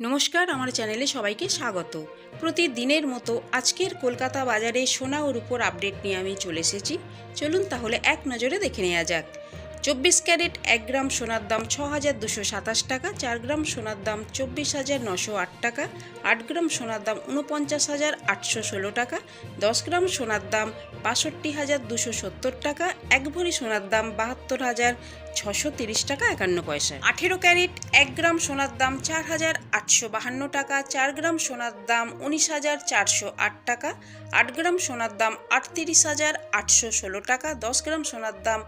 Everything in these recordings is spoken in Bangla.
নমস্কার, আমার চ্যানেলে সবাইকে স্বাগত। প্রতিদিনের মতো আজকের কলকাতা বাজারে সোনা ও রূপোর আপডেট নিয়ে আমি চলে এসেছি। চলুন তাহলে এক নজরে দেখে নেওয়া যাক। চব্বিশ ক্যারেট এক গ্রাম সোনার দাম ছ হাজার দুশো সাতাশ টাকা, চার গ্রাম সোনার দাম চব্বিশ হাজার নশো আট টাকা, আট গ্রাম সোনার দাম উনপঞ্চাশ হাজার আটশো ষোলো টাকা, দশ গ্রাম সোনার দাম বাষট্টি হাজার দুশো সত্তর টাকা, এক ভরি সোনার দাম বাহাত্তর হাজার ছশো তিরিশ টাকা একান্ন পয়সা। আঠেরো ক্যারেট এক গ্রাম সোনার দাম চার হাজার আটশো বাহান্ন টাকা, চার গ্রাম সোনার দাম উনিশ হাজার চারশো আট টাকা, আট গ্রাম সোনার দাম আটত্রিশ হাজার আটশো ষোলো টাকা, দশ গ্রাম সোনার দাম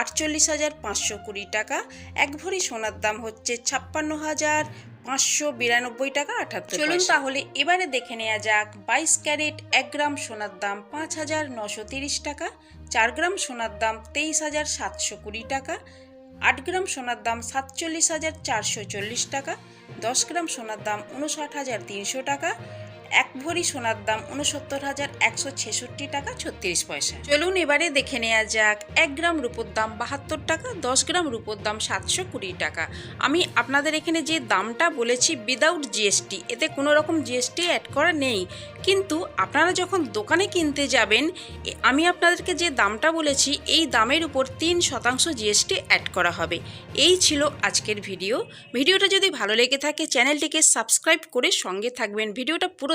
আটচল্লিশ হাজার পাঁচশো কুড়ি টাকা। এক ভরি সোনার দাম হচ্ছে ছাপ্পান্ন হাজার পাঁচশো বিরানব্বই টাকা আঠাত্তর চলুন তাহলে এবারে দেখে নেওয়া যাক বাইশ ক্যারেট এক গ্রাম সোনার দাম পাঁচ হাজার নশো তিরিশ টাকা চার গ্রাম সোনার দাম তেইশ হাজার সাতশো কুড়ি টাকা আট গ্রাম সোনার দাম সাতচল্লিশ হাজার চারশো চল্লিশ টাকা দশ গ্রাম সোনার দাম উনষাট হাজার তিনশো টাকা এক ভরি সোনার দাম উনসত্তর হাজার একশো ছেষট্টি টাকা ছত্রিশ পয়সা। চলুন এবারে দেখে নেওয়া যাক, এক গ্রাম রূপোর দাম বাহাত্তর টাকা, দশ গ্রাম রূপোর দাম সাতশো কুড়ি টাকা। আমি আপনাদের এখানে যে দামটা বলেছি উইদাউট জিএসটি এতে কোনো রকম জিএসটি অ্যাড করা নেই। কিন্তু আপনারা যখন দোকানে কিনতে যাবেন আমি আপনাদেরকে যে দামটা বলেছি, এই দামের উপর তিন শতাংশ জিএসটি অ্যাড করা হবে। এই ছিল আজকের ভিডিও। ভিডিওটা যদি ভালো লেগে থাকে, চ্যানেলটিকে সাবস্ক্রাইব করে সঙ্গে থাকবেন। ভিডিওটা পুরো